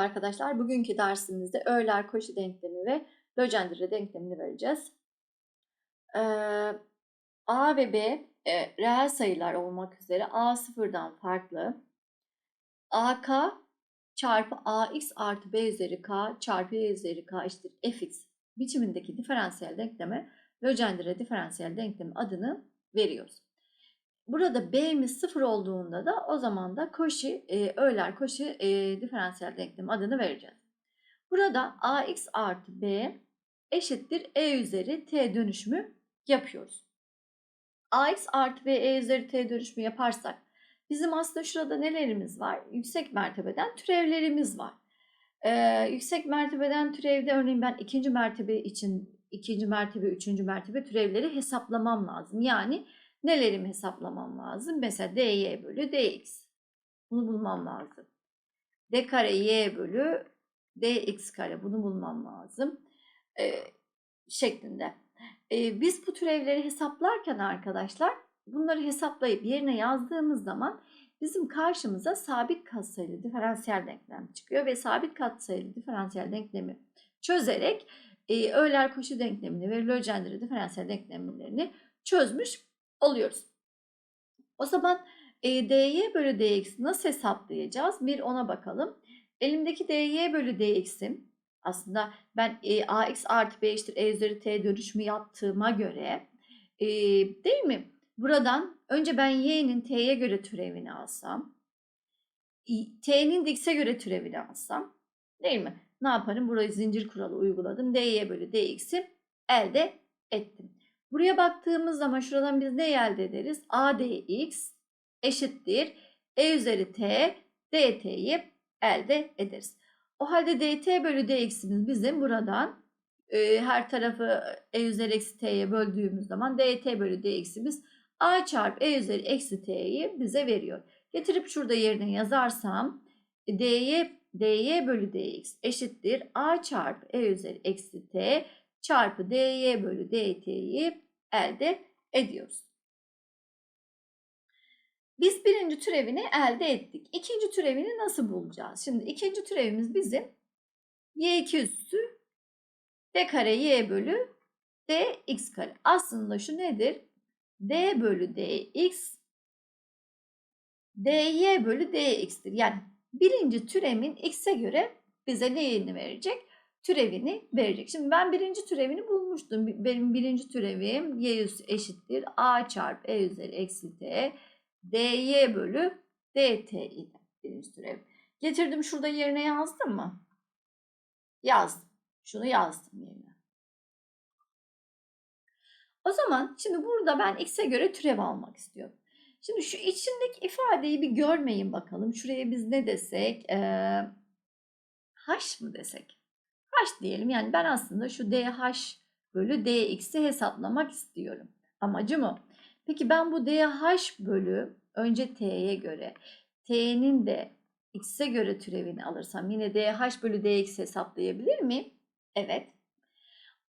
arkadaşlar. Bugünkü dersimizde Euler koşu denklemi ve Legendre denklemini vereceğiz. Ee, A ve B e, reel sayılar olmak üzere A sıfırdan farklı. AK çarpı AX artı B üzeri K çarpı Y üzeri K eşittir Fx biçimindeki diferansiyel denkleme Legendre diferansiyel denklemi adını veriyoruz. Burada b'miz sıfır olduğunda da o zaman da koşi, e, Euler koşi e, diferansiyel denklemi adını vereceğiz. Burada ax artı b eşittir e üzeri t dönüşümü yapıyoruz. ax artı b e üzeri t dönüşümü yaparsak bizim aslında şurada nelerimiz var? Yüksek mertebeden türevlerimiz var. Ee, yüksek mertebeden türevde örneğin ben ikinci mertebe için ikinci mertebe, üçüncü mertebe türevleri hesaplamam lazım. Yani nelerimi hesaplamam lazım? Mesela dy bölü dx. Bunu bulmam lazım. d kare y bölü dx kare. Bunu bulmam lazım. Ee, şeklinde. Ee, biz bu türevleri hesaplarken arkadaşlar bunları hesaplayıp yerine yazdığımız zaman bizim karşımıza sabit katsayılı diferansiyel denklem çıkıyor ve sabit katsayılı diferansiyel denklemi çözerek e, Euler koşu denklemini ve Legendre diferansiyel denklemlerini çözmüş oluyoruz. O zaman e, dy bölü dx nasıl hesaplayacağız? Bir ona bakalım. Elimdeki dy bölü dx'im aslında ben e, ax artı b eşittir e üzeri t dönüşümü yaptığıma göre e, değil mi? Buradan önce ben y'nin t'ye göre türevini alsam t'nin x'e göre türevini alsam değil mi? Ne yaparım? Burayı zincir kuralı uyguladım. dy bölü dx'i elde ettim. Buraya baktığımız zaman şuradan biz ne elde ederiz? ADX eşittir E üzeri T DT'yi elde ederiz. O halde DT bölü DX'imiz bizim buradan e, her tarafı E üzeri eksi T'ye böldüğümüz zaman DT bölü DX'imiz A çarpı E üzeri eksi T'yi bize veriyor. Getirip şurada yerine yazarsam dy, dy bölü dx eşittir a çarpı e üzeri eksi t çarpı dy bölü dt'yi elde ediyoruz. Biz birinci türevini elde ettik. İkinci türevini nasıl bulacağız? Şimdi ikinci türevimiz bizim y2 üstü d kare y bölü dx kare. Aslında şu nedir? d bölü dx dy bölü dx'tir. Yani birinci türemin x'e göre bize neyini verecek? Türevini verecek. Şimdi ben birinci türevini bulmuştum. Benim birinci türevim y eşittir a çarpı e üzeri eksi t dy bölü dt idi. Birinci türev. Getirdim şurada yerine yazdım mı? Yazdım. Şunu yazdım yerine. O zaman şimdi burada ben x'e göre türev almak istiyorum. Şimdi şu içindeki ifadeyi bir görmeyin bakalım. Şuraya biz ne desek? Ee, h mı desek? H diyelim. Yani ben aslında şu dh bölü dx'i hesaplamak istiyorum. Amacım o. Peki ben bu dh bölü önce t'ye göre t'nin de x'e göre türevini alırsam yine dh bölü dx hesaplayabilir miyim? Evet.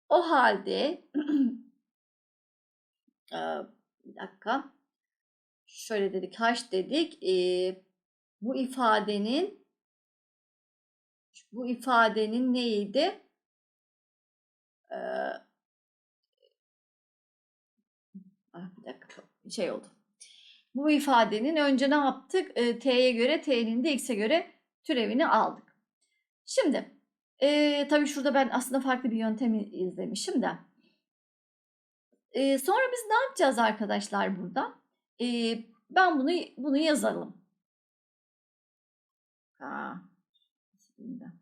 O halde bir dakika şöyle dedik h dedik ee, bu ifadenin bu ifadenin neydi? Ee, ah, bir dakika şey oldu. Bu ifadenin önce ne yaptık? E, t'ye göre, t'nin de x'e göre türevini aldık. Şimdi e, tabii şurada ben aslında farklı bir yöntemi izlemişim de. E, sonra biz ne yapacağız arkadaşlar burada? E, ben bunu bunu yazalım. Ha, Bismillah.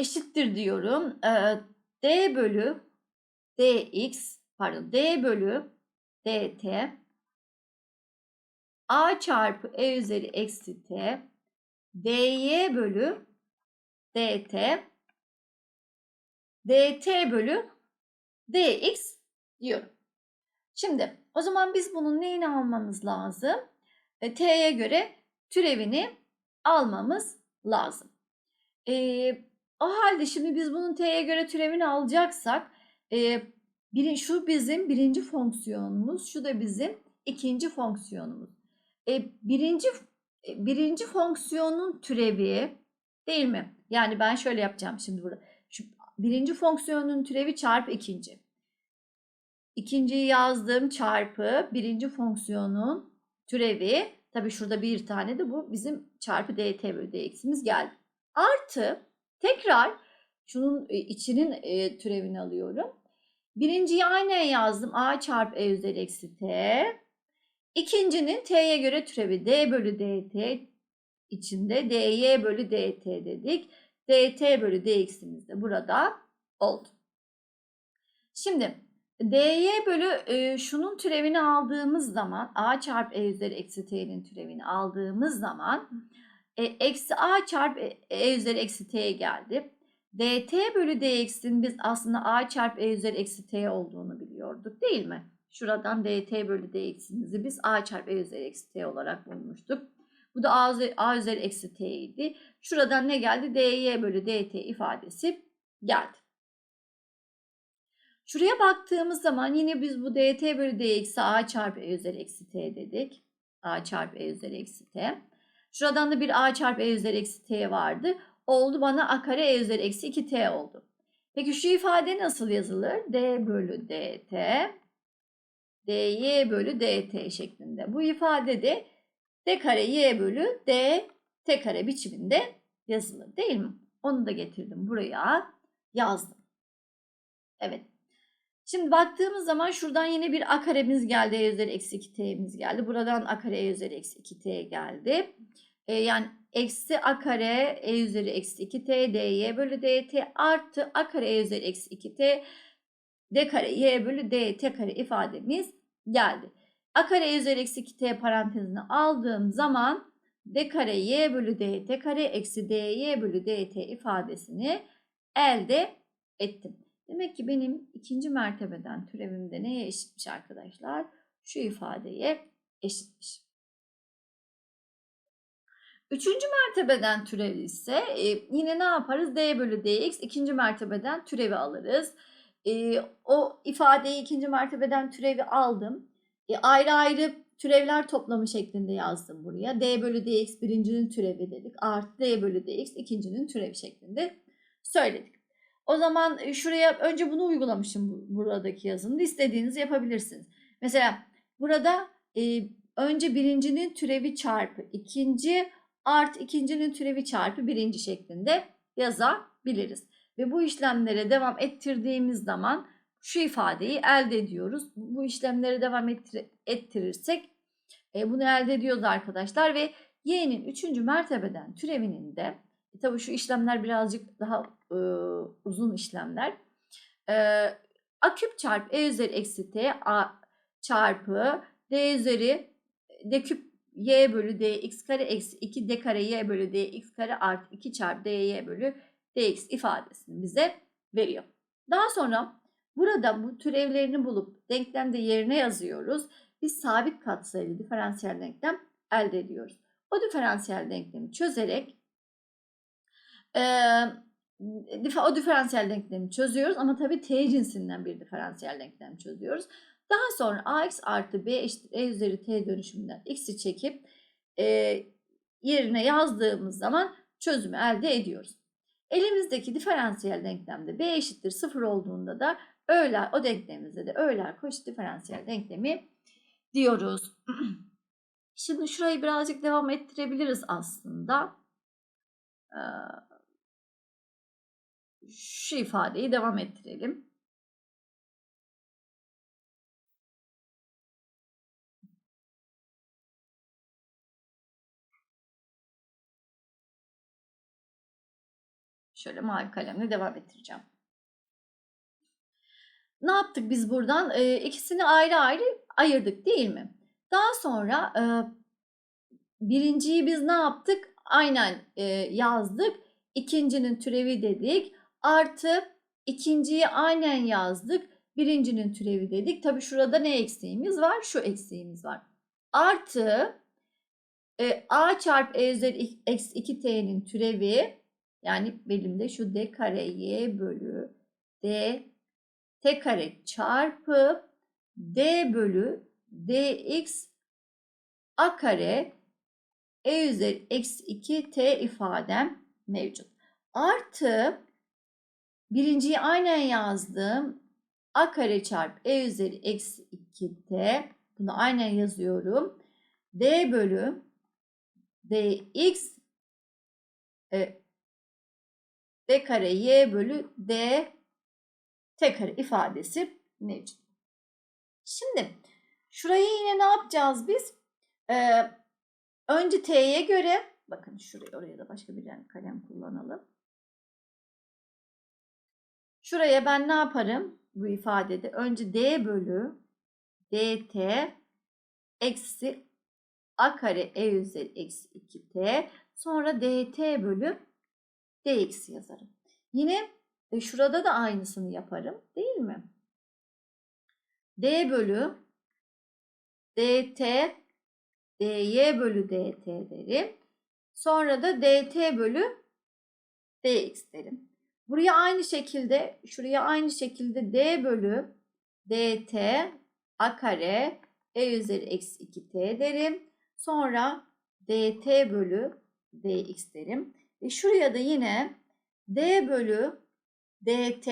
Eşittir diyorum. Ee, d bölü dx pardon d bölü dt a çarpı e üzeri eksi t dy bölü dt dt bölü dx diyorum. Şimdi o zaman biz bunun neyini almamız lazım? E, t'ye göre türevini almamız lazım. E, o halde şimdi biz bunun t'ye göre türevini alacaksak e, biri, şu bizim birinci fonksiyonumuz, şu da bizim ikinci fonksiyonumuz. E, birinci e, birinci fonksiyonun türevi değil mi? Yani ben şöyle yapacağım şimdi burada. Şu birinci fonksiyonun türevi çarpı ikinci. İkinciyi yazdım çarpı birinci fonksiyonun türevi. Tabii şurada bir tane de bu bizim çarpı dt bölü dx'imiz geldi. Artı tekrar şunun e, içinin e, türevini alıyorum. Birinciyi aynen yazdım. a çarpı e üzeri eksi t. İkincinin t'ye göre türevi d bölü dt içinde dy bölü dt dedik. dt bölü dx'imiz de burada oldu. Şimdi dy bölü e, şunun türevini aldığımız zaman a çarpı e üzeri eksi t'nin türevini aldığımız zaman e, eksi a çarpı e, e üzeri eksi t geldi. dt bölü dx'in biz aslında a çarpı e üzeri eksi t olduğunu biliyorduk değil mi? Şuradan dt bölü dx'imizi biz a çarpı e üzeri eksi t olarak bulmuştuk. Bu da a, üzeri, a üzeri eksi t idi. Şuradan ne geldi? dy bölü dt ifadesi geldi. Şuraya baktığımız zaman yine biz bu dt bölü dx'i a çarpı e üzeri eksi t dedik. a çarpı e üzeri eksi t. Şuradan da bir a çarpı e üzeri eksi t vardı. Oldu bana a kare e üzeri eksi 2t oldu. Peki şu ifade nasıl yazılır? d bölü dt dy bölü dt şeklinde. Bu ifade de d kare y bölü d t kare biçiminde yazılır değil mi? Onu da getirdim buraya yazdım. Evet. Şimdi baktığımız zaman şuradan yine bir a karemiz geldi. e üzeri eksi 2t'miz geldi. Buradan a kare e üzeri eksi 2t geldi. E, yani eksi a kare e üzeri eksi 2t dy bölü dt artı a kare e üzeri eksi 2t d kare y bölü dt kare ifademiz geldi. a kare e üzeri eksi 2t parantezine aldığım zaman d kare y bölü dt kare eksi dy bölü dt ifadesini elde ettim. Demek ki benim ikinci mertebeden türevimde neye eşitmiş arkadaşlar? Şu ifadeye eşitmiş. Üçüncü mertebeden türev ise e, yine ne yaparız? d bölü dx ikinci mertebeden türevi alırız. E, o ifadeyi ikinci mertebeden türevi aldım. E, ayrı ayrı türevler toplamı şeklinde yazdım buraya. d bölü dx birincinin türevi dedik. Artı d bölü dx ikincinin türevi şeklinde söyledik. O zaman şuraya önce bunu uygulamışım buradaki yazımda. İstediğinizi yapabilirsiniz. Mesela burada e, önce birincinin türevi çarpı ikinci artı ikincinin türevi çarpı birinci şeklinde yazabiliriz. Ve bu işlemlere devam ettirdiğimiz zaman şu ifadeyi elde ediyoruz. Bu işlemlere devam ettir ettirirsek e, bunu elde ediyoruz arkadaşlar ve y'nin üçüncü mertebeden türevinin de e, tabii şu işlemler birazcık daha e, uzun işlemler. E, a küp çarpı e üzeri eksi t a çarpı d üzeri d küp y bölü d x kare eksi 2 d kare y bölü d x kare artı 2 çarpı d y bölü dx ifadesini bize veriyor. Daha sonra burada bu türevlerini bulup denklemde yerine yazıyoruz. Biz sabit katsayılı diferansiyel denklem elde ediyoruz. O diferansiyel denklemi çözerek e, o diferansiyel denklemi çözüyoruz ama tabii t cinsinden bir diferansiyel denklem çözüyoruz. Daha sonra ax artı b eşittir e üzeri t dönüşümünden x'i çekip e, yerine yazdığımız zaman çözümü elde ediyoruz. Elimizdeki diferansiyel denklemde b eşittir 0 olduğunda da öğler, o denklemimizde de öğler koşu diferansiyel denklemi diyoruz. Şimdi şurayı birazcık devam ettirebiliriz aslında. Ee, şu ifadeyi devam ettirelim. Şöyle mavi kalemle devam ettireceğim. Ne yaptık biz buradan? E, ikisini ayrı ayrı ayırdık değil mi? Daha sonra e, birinciyi biz ne yaptık? Aynen e, yazdık. İkincinin türevi dedik. Artı ikinciyi aynen yazdık. Birincinin türevi dedik. Tabii şurada ne eksiğimiz var? Şu eksiğimiz var. Artı e, a çarpı e üzeri eksi 2t'nin türevi yani benim de şu d kare y bölü d t kare çarpı d bölü dx a kare e üzeri eksi 2 t ifadem mevcut. Artı birinciyi aynen yazdım. a kare çarpı e üzeri eksi 2 t. Bunu aynen yazıyorum. d bölü dx e, d kare y bölü d t kare ifadesi mevcut. Şimdi şurayı yine ne yapacağız biz? Ee, önce t'ye göre bakın şuraya oraya da başka bir renk kalem kullanalım. Şuraya ben ne yaparım bu ifadede? Önce d bölü dt eksi a kare e üzeri eksi 2t sonra dt bölü dx yazarım. Yine e, şurada da aynısını yaparım değil mi? d bölü dt dy bölü dt derim. Sonra da dt bölü dx derim. Buraya aynı şekilde şuraya aynı şekilde d bölü dt a kare e üzeri eksi 2t derim. Sonra dt bölü dx derim. Ve şuraya da yine d bölü dt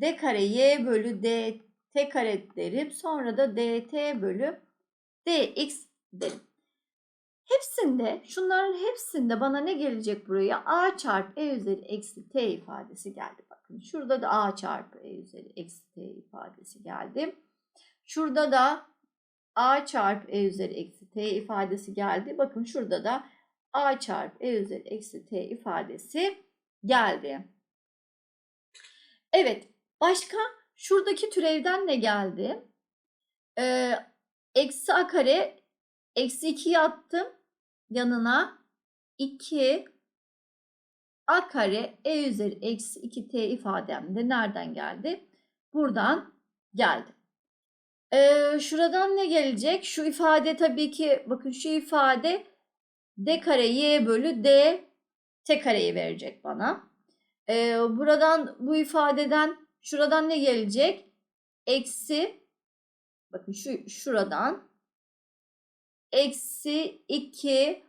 d kare y bölü dt kare derim. Sonra da dt bölü dx derim. Hepsinde, şunların hepsinde bana ne gelecek buraya? a çarpı e üzeri eksi t ifadesi geldi. Bakın şurada da a çarpı e üzeri eksi t ifadesi geldi. Şurada da a çarpı e üzeri eksi t ifadesi geldi. Bakın şurada da a çarpı e üzeri eksi t ifadesi geldi. Evet, başka şuradaki türevden ne geldi? Ee, eksi a kare eksi 2'yi attım yanına 2 a kare e üzeri eksi 2t ifadem de nereden geldi? Buradan geldi. Ee, şuradan ne gelecek? Şu ifade tabii ki bakın şu ifade d kare y bölü d t kareyi verecek bana. Ee, buradan bu ifadeden şuradan ne gelecek? Eksi bakın şu şuradan eksi 2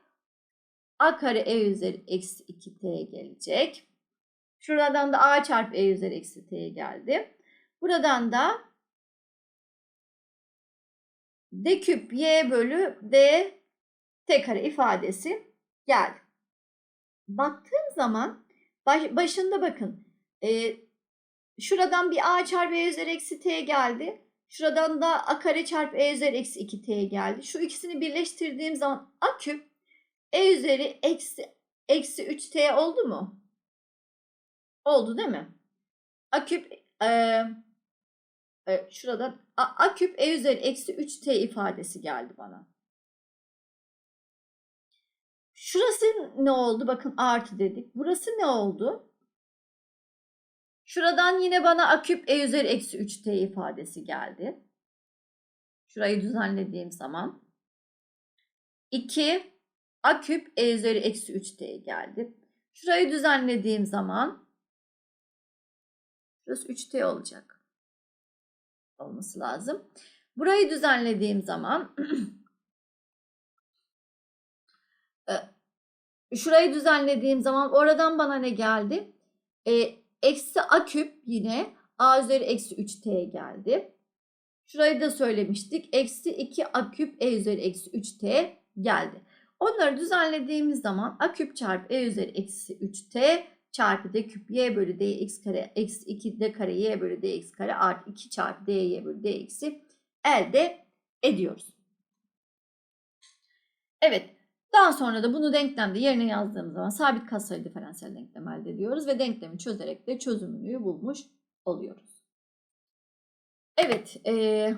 a kare e üzeri eksi 2t gelecek. Şuradan da a çarpı e üzeri eksi t geldi. Buradan da d küp y bölü d t kare ifadesi geldi. Baktığım zaman baş, başında bakın e, şuradan bir a çarpı e üzeri eksi t geldi. Şuradan da a kare çarpı e üzeri eksi 2t geldi. Şu ikisini birleştirdiğim zaman a küp e üzeri eksi, eksi 3t oldu mu? Oldu değil mi? a küp e, e, şuradan a, a küp e üzeri eksi 3t ifadesi geldi bana. Şurası ne oldu? Bakın artı dedik. Burası ne oldu? Şuradan yine bana a küp e üzeri eksi 3t ifadesi geldi. Şurayı düzenlediğim zaman. 2 a küp e üzeri eksi 3t geldi. Şurayı düzenlediğim zaman şurası 3t olacak. Olması lazım. Burayı düzenlediğim zaman şurayı düzenlediğim zaman oradan bana ne geldi? E, eksi a küp yine a üzeri eksi 3t geldi. Şurayı da söylemiştik. Eksi 2 a küp e üzeri eksi 3t geldi. Onları düzenlediğimiz zaman a küp çarpı e üzeri eksi 3t çarpı d küp y bölü dx kare eksi 2 d kare y bölü dx kare artı 2 çarpı dy bölü dx'i elde ediyoruz. Evet. Daha sonra da bunu denklemde yerine yazdığımız zaman sabit katsayı diferansiyel denklem elde ediyoruz ve denklemi çözerek de çözümünü bulmuş oluyoruz. Evet. E,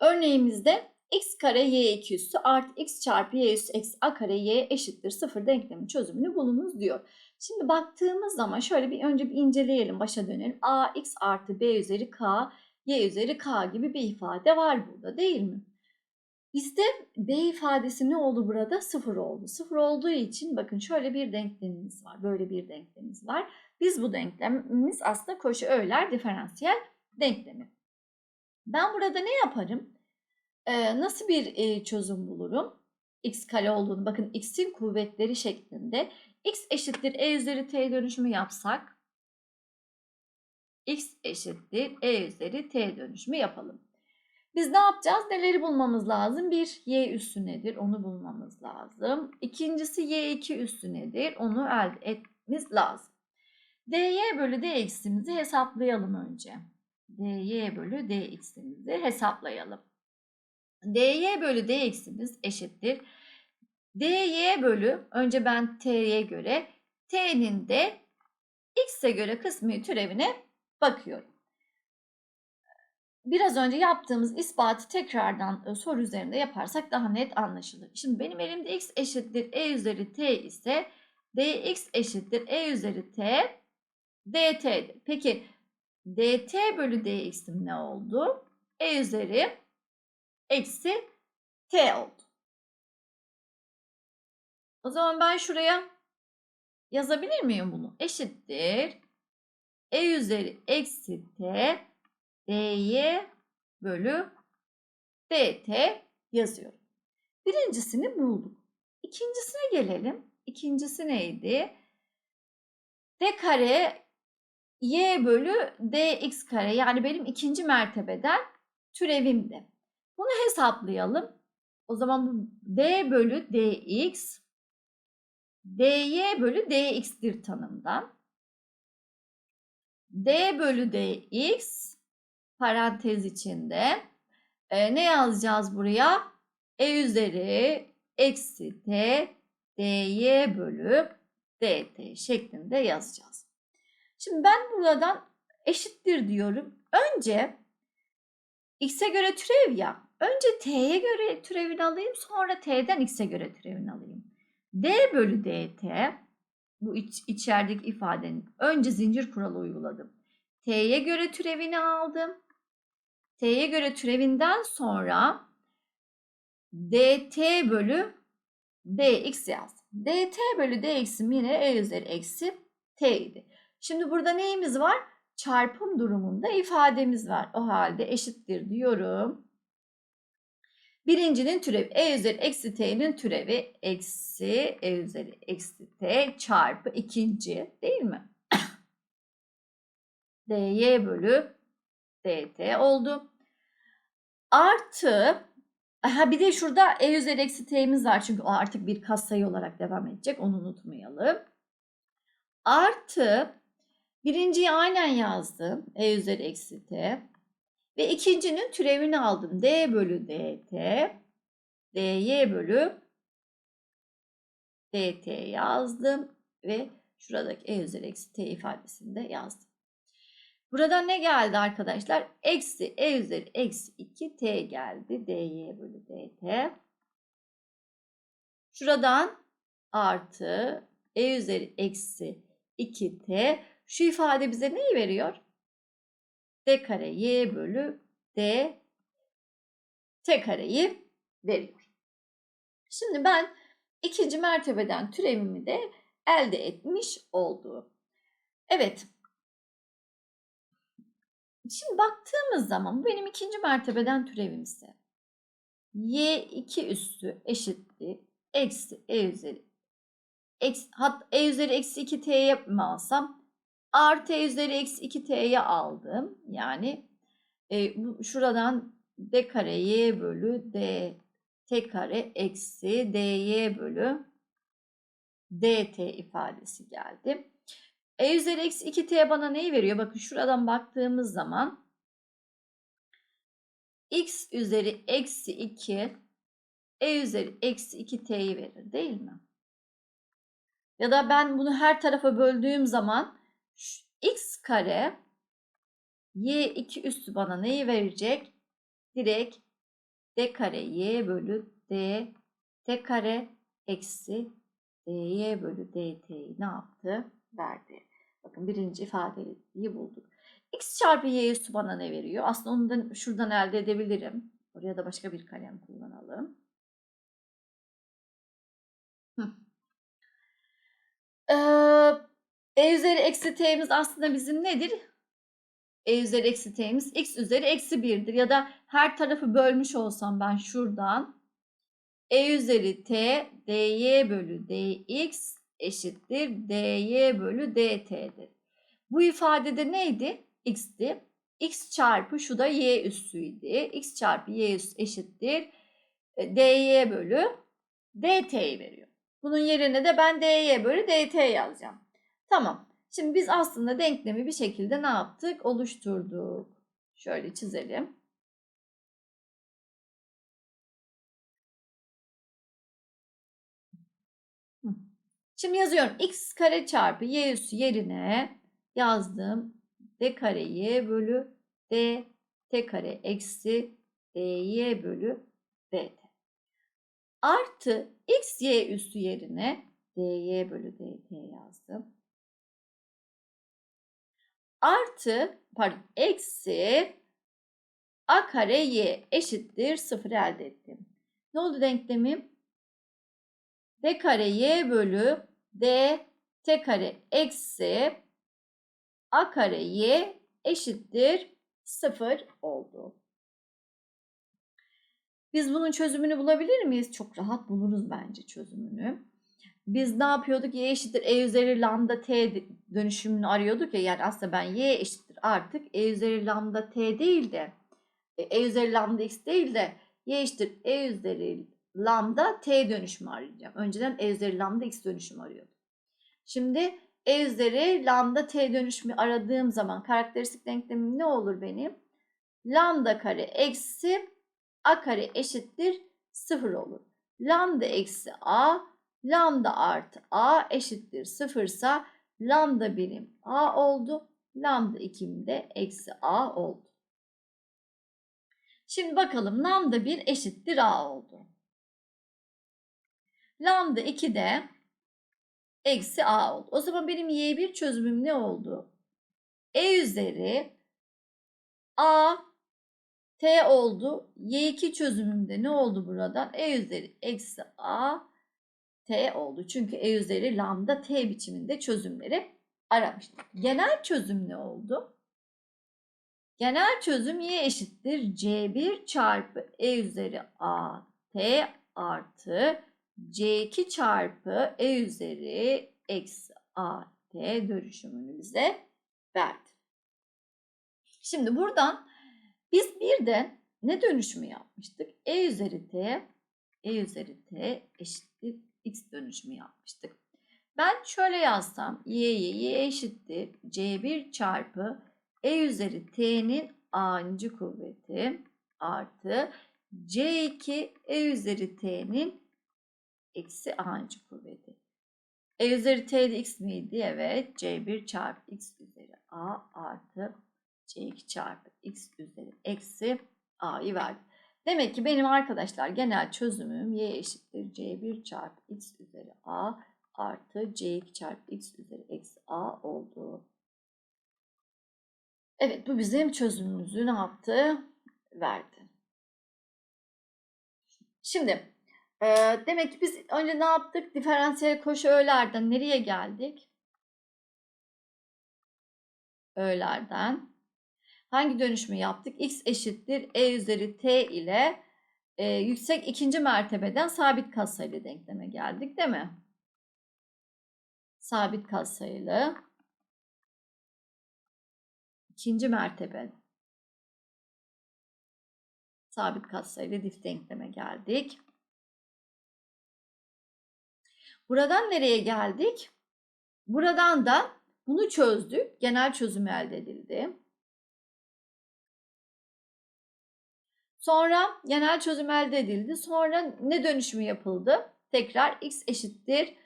örneğimizde x kare y 2 üssü artı x çarpı y üssü eksi a kare y eşittir 0 denklemin çözümünü bulunuz diyor. Şimdi baktığımız zaman şöyle bir önce bir inceleyelim başa dönelim. a x artı b üzeri k y üzeri k gibi bir ifade var burada değil mi? Bizde b ifadesi ne oldu burada? Sıfır oldu. Sıfır olduğu için bakın şöyle bir denklemimiz var. Böyle bir denklemimiz var. Biz bu denklemimiz aslında koşu öğeler diferansiyel denklemi. Ben burada ne yaparım? Ee, nasıl bir e, çözüm bulurum? x kare olduğunu bakın x'in kuvvetleri şeklinde x eşittir e üzeri t dönüşümü yapsak x eşittir e üzeri t dönüşümü yapalım. Biz ne yapacağız? Neleri bulmamız lazım? Bir, y üssü nedir? Onu bulmamız lazım. İkincisi y2 üssü nedir? Onu elde etmemiz lazım. dy bölü dx'imizi hesaplayalım önce. dy bölü dx'imizi hesaplayalım. dy bölü dx'imiz eşittir. dy bölü, önce ben t'ye göre, t'nin de x'e göre kısmi türevine bakıyorum biraz önce yaptığımız ispatı tekrardan e, soru üzerinde yaparsak daha net anlaşılır. Şimdi benim elimde x eşittir e üzeri t ise dx eşittir e üzeri t dt'dir. Peki dt bölü dx'im ne oldu? e üzeri eksi t oldu. O zaman ben şuraya yazabilir miyim bunu? Eşittir e üzeri eksi t dy bölü dt yazıyorum. Birincisini bulduk. İkincisine gelelim. İkincisi neydi? d kare y bölü dx kare yani benim ikinci mertebeden türevimdi. Bunu hesaplayalım. O zaman bu d bölü dx dy bölü dx'tir tanımdan. d bölü dx parantez içinde e, ne yazacağız buraya? E üzeri eksi t dy bölü dt şeklinde yazacağız. Şimdi ben buradan eşittir diyorum. Önce x'e göre türev ya. Önce t'ye göre türevini alayım. Sonra t'den x'e göre türevini alayım. d bölü dt bu iç, içerideki ifadenin önce zincir kuralı uyguladım. t'ye göre türevini aldım t'ye göre türevinden sonra dt bölü dx yazdım. dt bölü dx'im yine e üzeri eksi t idi. Şimdi burada neyimiz var? Çarpım durumunda ifademiz var. O halde eşittir diyorum. Birincinin türevi e üzeri eksi t'nin türevi eksi e üzeri eksi t çarpı ikinci değil mi? dy bölü dt oldu. Artı ha bir de şurada e üzeri eksi t'imiz var. Çünkü o artık bir katsayı olarak devam edecek. Onu unutmayalım. Artı birinciyi aynen yazdım. E üzeri eksi t. Ve ikincinin türevini aldım. d bölü dt. dy bölü dt yazdım. Ve şuradaki e üzeri eksi t ifadesini de yazdım. Buradan ne geldi arkadaşlar? Eksi e üzeri eksi 2 t geldi. dy bölü dt. Şuradan artı e üzeri eksi 2t. Şu ifade bize neyi veriyor? d kare y bölü d t kareyi veriyor. Şimdi ben ikinci mertebeden türevimi de elde etmiş oldum. Evet. Şimdi baktığımız zaman bu benim ikinci mertebeden türevimse y2 üstü eşittir eksi e üzeri eksi, hat, e üzeri eksi 2t'ye mi alsam artı e üzeri eksi 2t'ye aldım. Yani e, şuradan d kare y bölü d t kare eksi dy bölü dt ifadesi geldi. E üzeri eksi 2t bana neyi veriyor? Bakın şuradan baktığımız zaman x üzeri eksi 2 e üzeri eksi 2t'yi verir değil mi? Ya da ben bunu her tarafa böldüğüm zaman x kare y2 üstü bana neyi verecek? Direkt d kare y bölü d t kare eksi dy bölü dt'yi ne yaptı? Verdi. Bakın birinci ifadeyi bulduk. X çarpı y üstü bana ne veriyor? Aslında onu da şuradan elde edebilirim. Oraya da başka bir kalem kullanalım. Ee, e üzeri eksi t'miz aslında bizim nedir? e üzeri eksi t'miz x üzeri eksi 1'dir. Ya da her tarafı bölmüş olsam ben şuradan e üzeri t dy bölü dx eşittir dy bölü dt'dir. Bu ifadede neydi? x'ti. x çarpı şu da y üssüydü. x çarpı y üssü eşittir e, dy bölü dt'yi veriyor. Bunun yerine de ben dy bölü dt yazacağım. Tamam. Şimdi biz aslında denklemi bir şekilde ne yaptık? Oluşturduk. Şöyle çizelim. Şimdi yazıyorum. x kare çarpı y üssü yerine yazdım. d kareyi bölü d t kare eksi dy bölü dt. Artı x y üssü yerine dy bölü dt yazdım artı pardon eksi a kare y eşittir 0 elde ettim. Ne oldu denklemim? d kare y bölü d t kare eksi a kare y eşittir 0 oldu. Biz bunun çözümünü bulabilir miyiz? Çok rahat buluruz bence çözümünü biz ne yapıyorduk? Y eşittir E üzeri lambda T dönüşümünü arıyorduk ya. Yani aslında ben Y eşittir artık E üzeri lambda T değil de E üzeri lambda X değil de Y eşittir E üzeri lambda T dönüşümü arayacağım. Önceden E üzeri lambda X dönüşümü arıyordum. Şimdi E üzeri lambda T dönüşümü aradığım zaman karakteristik denklemim ne olur benim? Lambda kare eksi A kare eşittir 0 olur. Lambda eksi A lambda artı a eşittir 0 ise lambda birim a oldu. Lambda 2'm de eksi a oldu. Şimdi bakalım lambda 1 eşittir a oldu. Lambda 2 de eksi a oldu. O zaman benim y1 çözümüm ne oldu? e üzeri a t oldu. y2 çözümümde ne oldu buradan? e üzeri eksi a t oldu. Çünkü e üzeri lambda t biçiminde çözümleri aramıştık. Genel çözüm ne oldu? Genel çözüm y eşittir c1 çarpı e üzeri a t artı c2 çarpı e üzeri eksi a t dönüşümünü bize verdi. Şimdi buradan biz bir de ne dönüşümü yapmıştık? e üzeri t e üzeri t eşittir x dönüşümü yapmıştık. Ben şöyle yazsam y'ye y eşittir c1 çarpı e üzeri t'nin a'ncı kuvveti artı c2 e üzeri t'nin eksi a'ncı kuvveti. E üzeri t'de x miydi? Evet. c1 çarpı x üzeri a artı c2 çarpı x üzeri eksi a'yı verdi. Demek ki benim arkadaşlar genel çözümüm y eşittir c1 çarpı x üzeri a artı c2 çarpı x üzeri eksi a oldu. Evet bu bizim çözümümüzü ne yaptı? Verdi. Şimdi demek ki biz önce ne yaptık? Diferansiyel koşu öğelerden nereye geldik? Öğelerden hangi dönüşümü yaptık? X eşittir E üzeri T ile e, yüksek ikinci mertebeden sabit katsayılı denkleme geldik değil mi? Sabit katsayılı ikinci mertebe sabit katsayılı dif denkleme geldik. Buradan nereye geldik? Buradan da bunu çözdük. Genel çözüm elde edildi. Sonra genel çözüm elde edildi. Sonra ne dönüşümü yapıldı? Tekrar x eşittir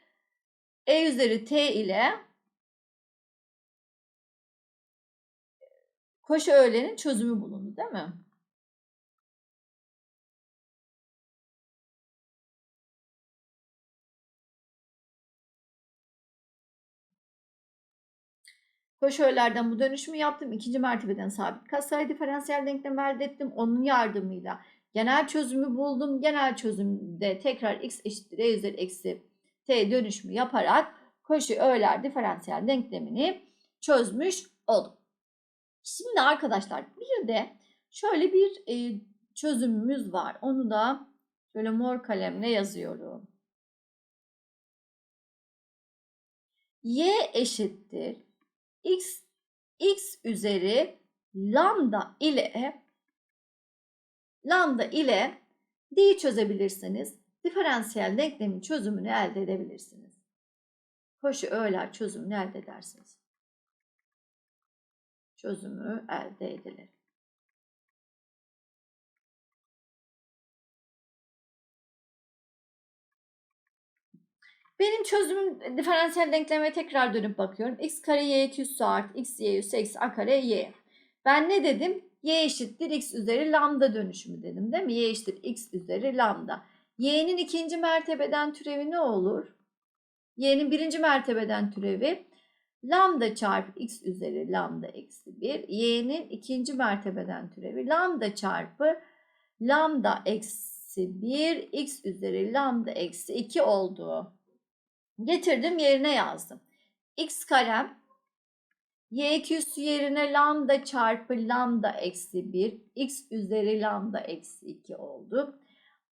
e üzeri t ile koşu öğlenin çözümü bulundu değil mi? Koşölerden bu dönüşümü yaptım. İkinci mertebeden sabit katsayı diferansiyel denklemi elde ettim. Onun yardımıyla Genel çözümü buldum. Genel çözümde tekrar x eşittir e üzeri eksi t dönüşümü yaparak koşu öğeler diferansiyel denklemini çözmüş oldum. Şimdi arkadaşlar bir de şöyle bir e, çözümümüz var. Onu da şöyle mor kalemle yazıyorum. y eşittir x x üzeri lambda ile lambda ile d'yi çözebilirsiniz. Diferansiyel denklemin çözümünü elde edebilirsiniz. Koşu öğeler çözümünü elde edersiniz. Çözümü elde edilir. Benim çözümüm diferansiyel denkleme tekrar dönüp bakıyorum. x kare y üssü artı x y üssü eksi a kare y. Ben ne dedim? y eşittir x üzeri lambda dönüşümü dedim değil mi? y eşittir x üzeri lambda. y'nin ikinci mertebeden türevi ne olur? y'nin birinci mertebeden türevi lambda çarpı x üzeri lambda eksi 1. y'nin ikinci mertebeden türevi lambda çarpı lambda eksi 1 x üzeri lambda eksi 2 oldu. Getirdim yerine yazdım. x karem y üssü yerine lambda çarpı lambda eksi 1 x üzeri lambda eksi 2 oldu.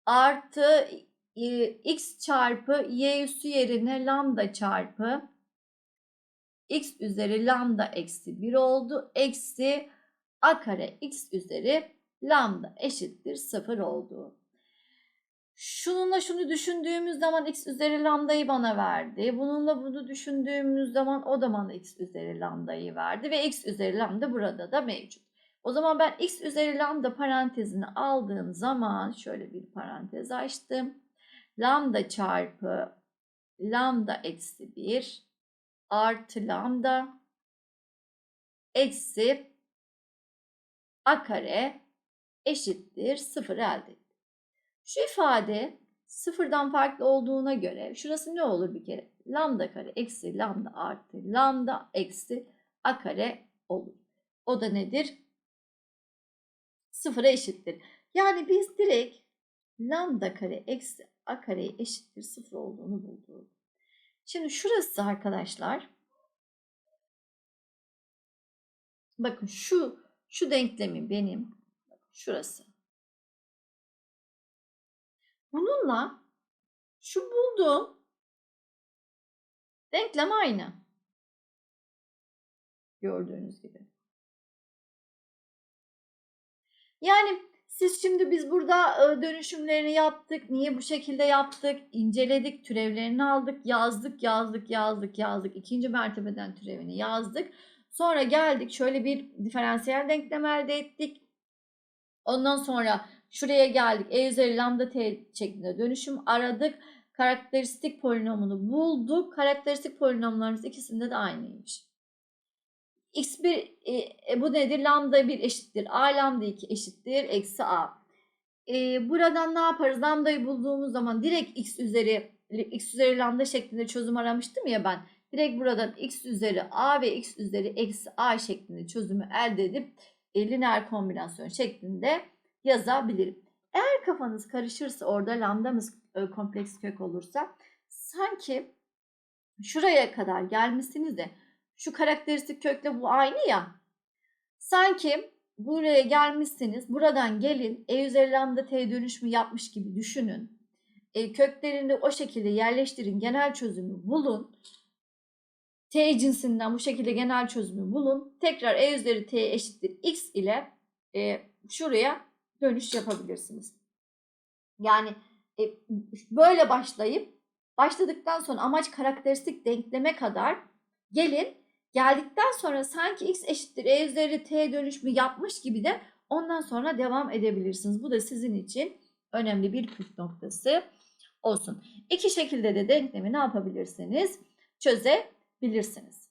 Artı e, x çarpı y üssü yerine lambda çarpı x üzeri lambda eksi 1 oldu. Eksi a kare x üzeri lambda eşittir 0 oldu. Şununla şunu düşündüğümüz zaman x üzeri lambdayı bana verdi. Bununla bunu düşündüğümüz zaman o da bana x üzeri lambdayı verdi. Ve x üzeri lambda burada da mevcut. O zaman ben x üzeri lambda parantezini aldığım zaman şöyle bir parantez açtım. Lambda çarpı lambda eksi 1 artı lambda eksi a kare eşittir 0 elde. Şu ifade sıfırdan farklı olduğuna göre şurası ne olur bir kere? Lambda kare eksi lambda artı lambda eksi a kare olur. O da nedir? Sıfıra eşittir. Yani biz direkt lambda kare eksi a kare eşittir sıfır olduğunu bulduk. Şimdi şurası arkadaşlar. Bakın şu şu denklemi benim şurası. Bununla şu bulduğum denklem aynı. Gördüğünüz gibi. Yani siz şimdi biz burada dönüşümlerini yaptık. Niye bu şekilde yaptık? İnceledik, türevlerini aldık, yazdık, yazdık, yazdık, yazdık. İkinci mertebeden türevini yazdık. Sonra geldik şöyle bir diferansiyel denklem elde ettik. Ondan sonra şuraya geldik. E üzeri lambda t şeklinde dönüşüm aradık. Karakteristik polinomunu bulduk. Karakteristik polinomlarımız ikisinde de aynıymış. x1 e, bu nedir? Lambda 1 eşittir. A lambda 2 eşittir. Eksi a. E, buradan ne yaparız? Lambdayı bulduğumuz zaman direkt x üzeri x üzeri lambda şeklinde çözüm aramıştım ya ben. Direkt buradan x üzeri a ve x üzeri eksi a şeklinde çözümü elde edip e, lineer kombinasyon şeklinde yazabilirim. Eğer kafanız karışırsa orada lambdamız e, kompleks kök olursa sanki şuraya kadar gelmişsiniz de şu karakteristik kökle bu aynı ya. Sanki buraya gelmişsiniz. Buradan gelin e üzeri lambda t dönüşümü yapmış gibi düşünün. E, köklerini o şekilde yerleştirin. Genel çözümü bulun. T cinsinden bu şekilde genel çözümü bulun. Tekrar e üzeri t eşittir x ile e, şuraya dönüş yapabilirsiniz. Yani e, böyle başlayıp başladıktan sonra amaç karakteristik denkleme kadar gelin. Geldikten sonra sanki x eşittir e üzeri t dönüşümü yapmış gibi de ondan sonra devam edebilirsiniz. Bu da sizin için önemli bir püf noktası olsun. İki şekilde de denklemi ne yapabilirsiniz? Çözebilirsiniz.